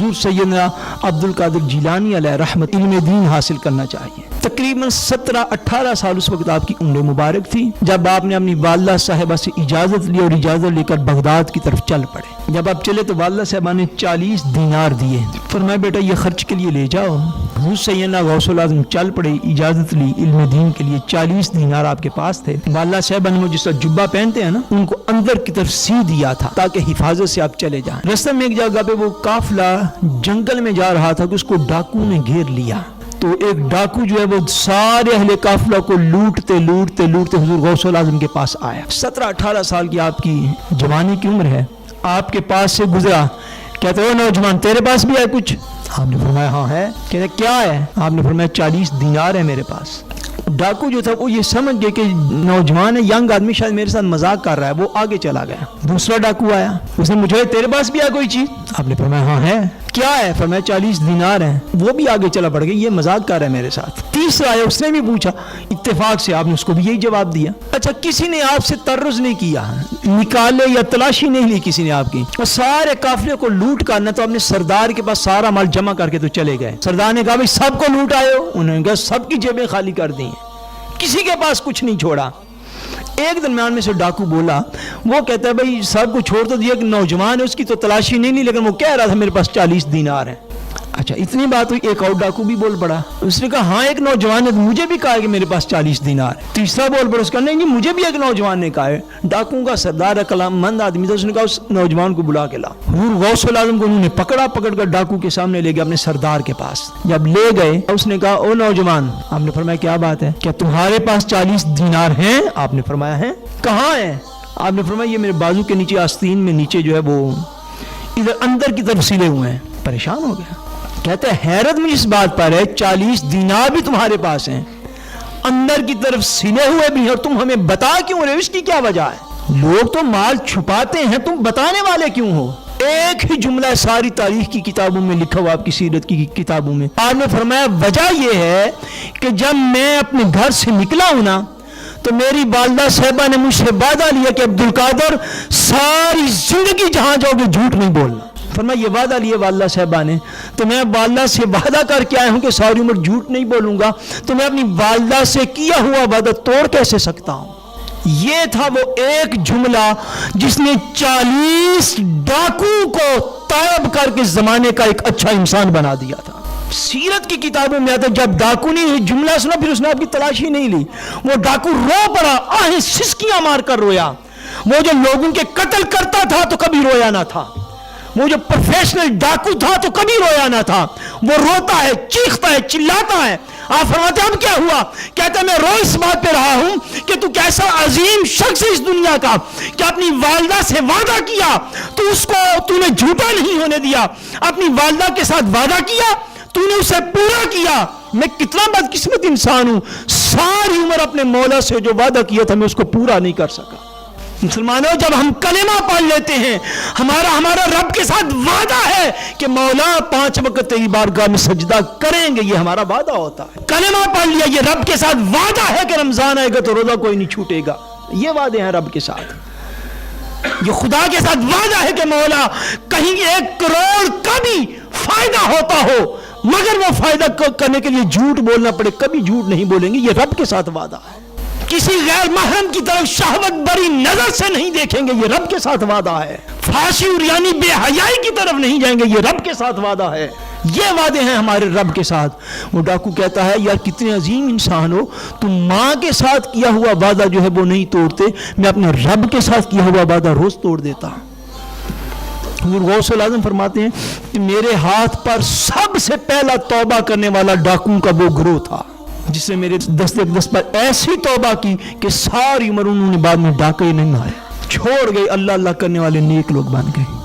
حضور سیدنا عبد القادر جیلانی علیہ رحمت علم دین حاصل کرنا چاہیے۔ تقریباً سترہ اٹھارہ سال اس وقت آپ کی عمر مبارک تھی، جب آپ نے اپنی والدہ صاحبہ سے اجازت لی اور اجازت لے کر بغداد کی طرف چل پڑے۔ جب آپ چلے تو والدہ صاحبہ نے چالیس دینار دیے۔ فرمایا، بیٹا، یہ خرچ کے لیے لے جاؤ۔ حضور سیدنا غوث العظم چل پڑے اجازت لی علم دین کے لیے چالیس دینار آپ کے پاس تھے۔ والدہ صاحبہ نے جس طرح جبہ پہنتے ہیں نا، ان کو اندر کی طرف سی دیا تھا تاکہ حفاظت سے آپ چلے جائیں۔ رستہ میں ایک جگہ پہ وہ قافلہ جنگل میں جا رہا تھا کہ اس کو ڈاکو نے گھیر لیا۔ تو ایک ڈاکو جو ہے وہ سارے اہل قافلہ کو لوٹتے لوٹتے لوٹتے حضور غوث العظم کے پاس آیا۔ سترہ اٹھارہ سال کی آپ کی جوانی کی عمر ہے۔ آپ کے پاس سے گزرا۔ کہتے ہو نوجوان، تیرے پاس بھی ہے کچھ؟ آپ نے فرمایا ہاں ہے۔ کہتے کیا ہے؟ آپ نے فرمایا، چالیس دینار ہے میرے پاس۔ ڈاکو جو تھا، وہ یہ سمجھ گئے کہ نوجوان ہے، ینگ آدمی شاید میرے ساتھ مذاق کر رہا ہے، وہ آگے چلا گیا۔ دوسرا ڈاکو آیا، اس نے مجھے، تیرے پاس بھی آیا کوئی چیز؟ آپ نے فرمایا ہاں ہے۔ کیا ہے؟ فرمایا چالیس دینار ہیں۔ وہ بھی آگے چلا پڑ گیا، یہ مذاق کر رہا ہے میرے ساتھ۔ تیسرا آیا، اس نے بھی پوچھا، اتفاق سے آپ نے اس کو بھی یہی جواب دیا۔ اچھا کسی نے آپ سے ترز نہیں کیا، نکالے یا تلاشی نہیں لی کسی نے آپ کی؟ اور سارے قافلے کو لوٹ کرنا تو اپنے سردار کے پاس سارا مال جمع کر کے تو چلے گئے۔ سردار نے کہا، بھائی، سب کو لوٹ آئے ہو؟ انہوں نے کہا، سب کی جیبیں خالی کر دی ہیں۔ کسی کے پاس کچھ نہیں چھوڑا۔ ایک درمیان میں سے ڈاکو بولا، وہ کہتا ہے، بھائی، سب کو چھوڑ تو دیا کہ نوجوان ہے، اس کی تو تلاشی نہیں لی لیکن وہ کہہ رہا تھا، میرے پاس چالیس دینار ہیں اچھا اتنی بات ہوئی، ایک اور ڈاکو بھی بول پڑا۔ اس نے کہا ہاں ایک نوجوان نے مجھے بھی کہا کہ میرے پاس چالیس دینار۔ تیسرا بول پڑا، اس کا، نہیں نہیں، مجھے بھی ایک نوجوان نے کہا ہے۔ ڈاکو کا سردار کلام مند آدمی تھا، اس نے کہا، اس نوجوان کو بلا کے لا۔ حضور غوث العظم کو انہوں نے پکڑا، پکڑ کر ڈاکو کے سامنے لے گیا اپنے سردار کے پاس۔ جب لے گئے، اس نے کہا، او نوجوان، آپ نے فرمایا، کیا بات ہے؟ کیا تمہارے پاس چالیس دینار ہیں؟ آپ نے فرمایا ہے کہاں ہے آپ نے فرمایا، یہ میرے بازو کے نیچے آستین میں نیچے جو ہے وہ ادھر اندر کی طرف سلے ہوئے ہیں۔ پریشان ہو گیا۔ کہتے ہیں، حیرت مجھے اس بات پر ہے، چالیس دینار بھی تمہارے پاس ہیں۔ اندر کی طرف سلے ہوئے بھی ہیں اور تم ہمیں بتا کیوں رہے اس کی کیا وجہ ہے؟ لوگ تو مال چھپاتے ہیں، تم بتانے والے کیوں ہو؟ ایک ہی جملہ ہے ساری تاریخ کی کتابوں میں لکھا ہوا، آپ کی سیرت کی کتابوں میں۔ آپ نے فرمایا، وجہ یہ ہے کہ جب میں اپنے گھر سے نکلا ہوں نا، تو میری والدہ صاحبہ نے مجھ سے وعدہ لیا کہ عبد القادر ساری زندگی جہاں جاؤ گے جھوٹ نہیں بولنا۔ فرمایا، یہ وعدہ لیے والدہ صاحبہ نے تو میں والدہ سے وعدہ کر کے آیا ہوں کہ ساری عمر جھوٹ نہیں بولوں گا، تو میں اپنی والدہ سے کیا ہوا وعدہ توڑ کیسے سکتا ہوں؟ یہ تھا وہ ایک جملہ جس نے چالیس ڈاکو کو طائب کر کے زمانے کا ایک اچھا انسان بنا دیا تھا۔ سیرت کی کتابوں میں آتا ہے، جب ڈاکو نے یہ جملہ سنا، پھر اس نے آپ کی تلاشی نہیں لی۔ وہ ڈاکو رو پڑا، آہیں سسکیاں مار کر رویا۔ وہ جو لوگوں کے قتل کرتا تھا تو کبھی رویا نہ تھا۔ وہ جو پروفیشنل ڈاکو تھا تو کبھی رویا نہ تھا۔ وہ روتا ہے، چیختا ہے، چلاتا ہے۔ آپ فرماتے اب کیا ہوا؟ کہتا میں رو اس بات پہ رہا ہوں کہ تو کیسا عظیم شخص ہے اس دنیا کا۔ کہ اپنی والدہ سے وعدہ کیا؟ تو اس کو تو نے جھوٹا نہیں ہونے دیا۔ اپنی والدہ کے ساتھ وعدہ کیا؟ تو نے اسے پورا کیا۔ میں کتنا بدقسمت انسان ہوں۔ ساری عمر اپنے مولا سے جو وعدہ کیا تھا، میں اس کو پورا نہیں کر سکا۔ مسلمانوں، جب ہم کلمہ پڑھ لیتے ہیں، ہمارا ہمارا رب کے ساتھ وعدہ ہے کہ مولا پانچ وقت تیری بارگاہ میں سجدہ کریں گے، یہ ہمارا وعدہ ہوتا ہے۔ کلمہ پڑھ لیا، یہ رب کے ساتھ وعدہ ہے کہ رمضان آئے گا تو روزہ کوئی نہیں چھوٹے گا۔ یہ وعدے ہیں رب کے ساتھ۔ یہ خدا کے ساتھ وعدہ ہے کہ مولا، کہیں ایک کروڑ کا بھی فائدہ ہوتا ہو، مگر وہ فائدہ کرنے کے لیے جھوٹ بولنا پڑے، کبھی جھوٹ نہیں بولیں گے۔ یہ رب کے ساتھ وعدہ ہے۔ کسی غیر محرم کی طرف شہوت بری نظر سے نہیں دیکھیں گے، یہ رب کے ساتھ وعدہ ہے۔ فاشی اور یعنی بے حیائی کی طرف نہیں جائیں گے، یہ رب کے ساتھ وعدہ ہے۔ یہ وعدے ہیں ہمارے رب کے ساتھ۔ وہ ڈاکو کہتا ہے، یار کتنے عظیم انسان ہو، تم ماں کے ساتھ کیا ہوا وعدہ جو ہے وہ نہیں توڑتے، میں اپنے رب کے ساتھ کیا ہوا وعدہ روز توڑ دیتا۔ ہوں غوث العظم فرماتے ہیں کہ میرے ہاتھ پر سب سے پہلا توبہ کرنے والا ڈاکوں کا وہ گروہ تھا۔ جس نے میرے دست دست پر ایسی توبہ کی کہ ساری عمر انہوں نے بعد میں ڈاکے نہیں مارے، چھوڑ گئے اللہ اللہ کرنے والے نیک لوگ بن گئے۔